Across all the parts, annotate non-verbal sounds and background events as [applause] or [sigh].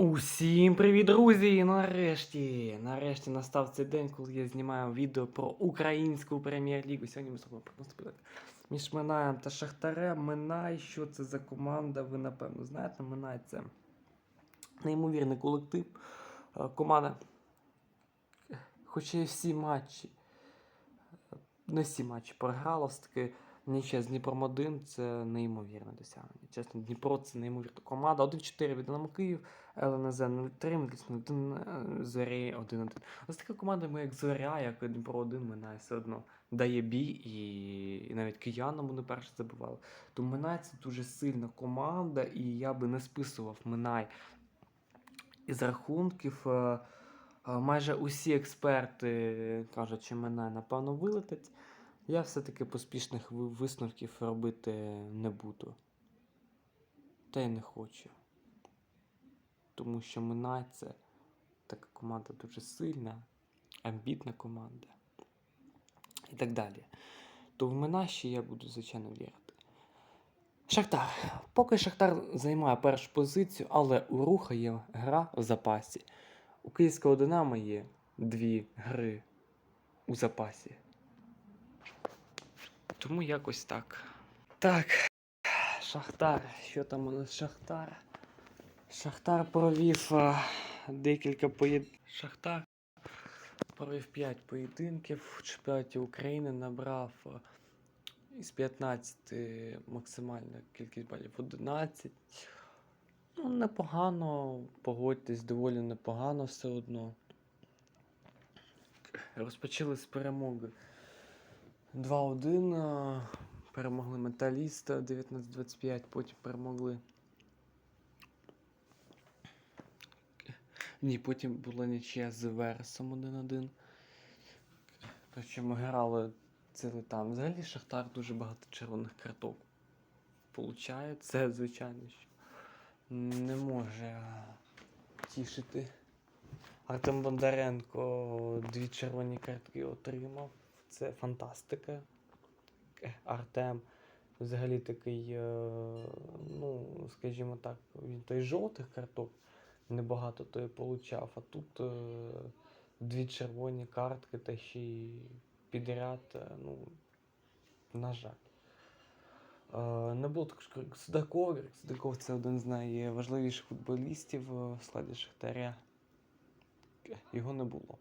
Усім привіт, друзі! Нарешті! Нарешті настав цей день, коли я знімаю відео про українську прем'єр-лігу. Сьогодні ми зробимо просто між Минаєм та Шахтарем. Минай, що це за команда? Ви напевно знаєте, Минай це неймовірний колектив. Е, Команда, хоча й всі матчі, е, не всі матчі програла, все-таки нічия з Дніпром 1 це неймовірне досягнення. Чесно, Дніпро це неймовірна команда. 1-4 від Динамо Київ, ЛНЗ 0-3, Медліс 1, е, Зорі 1-1. Ось така команда, ми як Зоря, як Дніпро 1, Минай все одно дає бій, і, і навіть киянам вони перше забивали. Тому Минай це дуже сильна команда, і я би не списував Минай із рахунків. е, е, Майже усі експерти кажуть, що Минай, напевно, вилетить. Я все-таки поспішних висновків робити не буду. Та й не хочу. Тому що Минай це така команда дуже сильна, амбітна команда і так далі. То в Минай ще я буду, звичайно, вірити. Шахтар. Поки Шахтар займає першу позицію, але у Руха є гра в запасі. У Київського Динамо є дві гри у запасі. Тому якось так. Так. Шахтар. Що там у нас Шахтар? Шахтар провів а, декілька поєдинків. Шахтар провів 5 поєдинків в чемпіонаті України, набрав а, із 15 максимальна кількість балів 11. Ну, непогано, погодьтесь, доволі непогано все одно. Розпочали з перемоги 2-1. Перемогли Металіста 19-25, потім перемогли. Ні, потім була нічия з Вересом 1-1. Причому грали цілий там. Взагалі Шахтар дуже багато червоних карток получає. Це, звичайно, що не може тішити. Артем Бондаренко дві червоні картки отримав. Це фантастика. Артем взагалі такий, е, ну, скажімо так, він той жовтих карток небагато то получав, а тут е, дві червоні картки та ще й підряд, е, ну, на жаль. Не було також Крик Судакова. Судаков це один з найважливіших футболістів в складі Шахтаря. Його не було.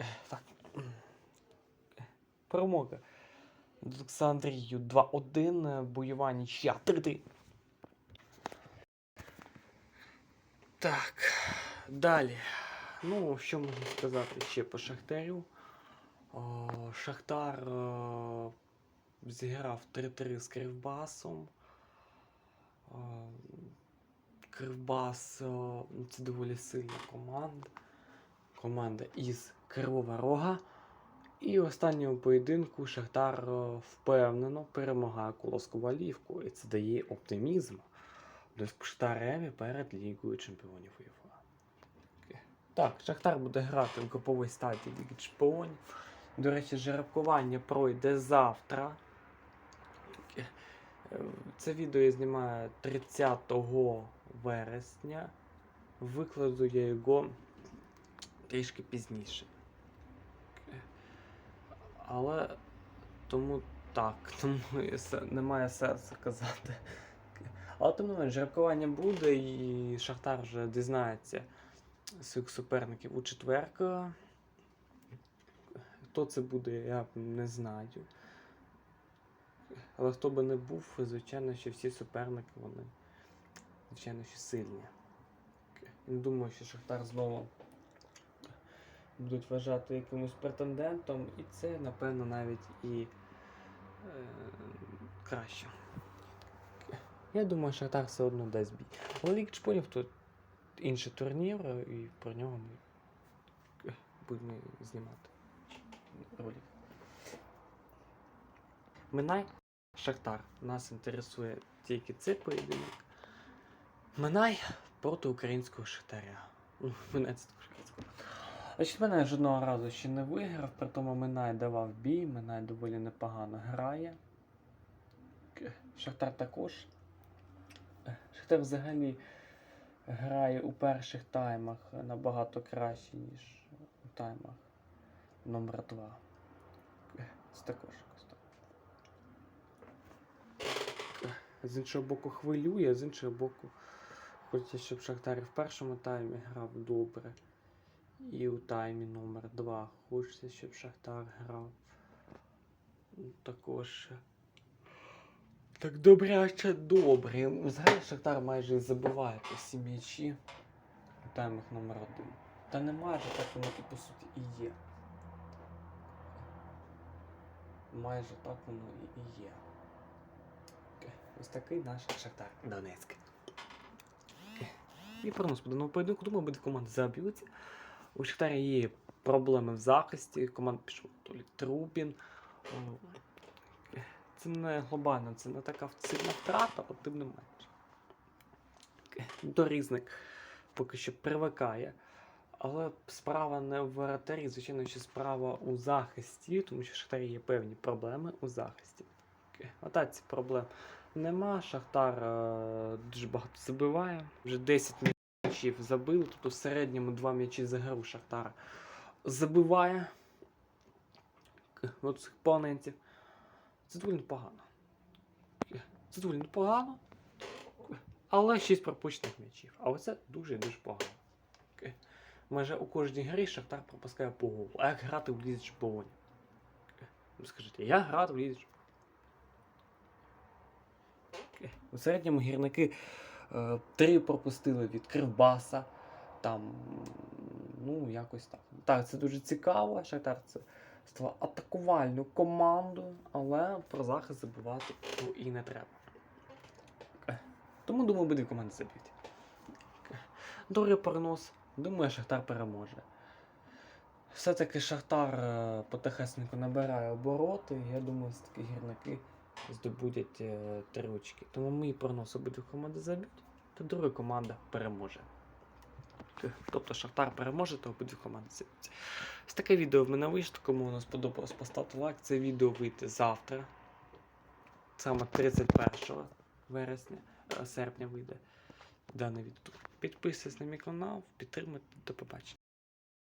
Е, Так. Перемога. Над Олександрією 2-1, бойова нічия 3-3. Так, далі. Ну, що можна сказати ще по Шахтарю? О, Шахтар е, зіграв 3-3 з Кривбасом. Е, Кривбас е, ну, це доволі сильна команда. Команда із Кривого Рога. І в останньому поєдинку Шахтар е, впевнено перемагає Колоску Валівку. І це дає оптимізм до Шахтареві перед Лігою Чемпіонів УЄФА. Так, Шахтар буде грати в груповій стадії Ліги Чемпіонів. До речі, жеребкування пройде завтра. Це відео я знімаю 30 вересня. Викладу я його трішки пізніше. Але тому так, [laughs] тому немає сенсу казати. Але тим не менш, буде, і Шахтар вже дізнається своїх суперників у четверг. Хто це буде, я не знаю. Але хто би не був, звичайно, що всі суперники, вони, звичайно, що сильні. Не думаю, що Шахтар знову будуть вважати якимось претендентом, і це, напевно, навіть і е, краще. Я думаю, Шахтар все одно дасть бій. Але Ліг Чемпіонів тут інший турнір, і про нього ми е, будемо знімати ролик. Минай Шахтар. Нас інтересує тільки цей поєдинок. Минай проти українського Шахтаря. Минай це українського. Значить, Минай жодного разу ще не виграв, при тому Минай давав бій, Минай доволі непогано грає. Шахтар також. Е, Шахтар взагалі грає у перших таймах набагато краще, ніж у таймах номер 2. Це також так. З іншого боку хвилює, з іншого боку, хочеться, щоб Шахтар в першому таймі грав добре. І у таймі номер 2 хочеться, щоб Шахтар грав також. Так добряче добре. Взагалі Шахтар майже і забиває по всі м'ячі у таймах номер 1. Та не майже так воно і по суті і є. Майже так воно і і є. Ось такий наш Шахтар Донецьк. І прогноз по даному поєдинку, думаю, буде команда заб'ються. У Шахтарі є проблеми в захисті. Команда пішов Толі Трубін. Це не глобально, це не така сильна втрата, але тим не менше. Дорізник поки що привикає. Але справа не в воротарі, звичайно, що справа у захисті, тому що в Шахтарі є певні проблеми у захисті. Ота ці проблем нема. Шахтар е, дуже багато забиває. Вже 10 м'ячів забили, тобто в середньому 2 м'ячі за гру Шахтар забиває от цих опонентів. Це доволі непогано. К- Це доволі непогано. К- Але 6 пропущених м'ячів. А оце дуже-дуже погано. Майже у кожній грі Шахтар пропускає по голу. А як грати в Лізі Чемпіонів? Ну скажіть, я грати в Лізі Чемпіонів. У середньому гірники три пропустили від Кривбаса. Там, ну, якось так. Так, це дуже цікаво. Шахтар це стала атакувальну команду, але про захист забувати і не треба. Е, Тому, думаю, обидві команди заб'ють. Е, Добрий перенос. Думаю, Шахтар переможе. Все-таки Шахтар е, потихесенько набирає обороти. Я думаю, все-таки гірники здобудять е, три очки. Тому мій прогноз обидві команди заб'ють, та друга команда переможе. Тобто Шахтар переможе, то обидві команди заб'ють. Ось таке відео в мене вийшло. Кому воно сподобалось, поставте лайк. Це відео вийде завтра. Саме 31 вересня, е, серпня вийде дане відео. Підписуйтесь на мій канал, підтримуйте, до побачення.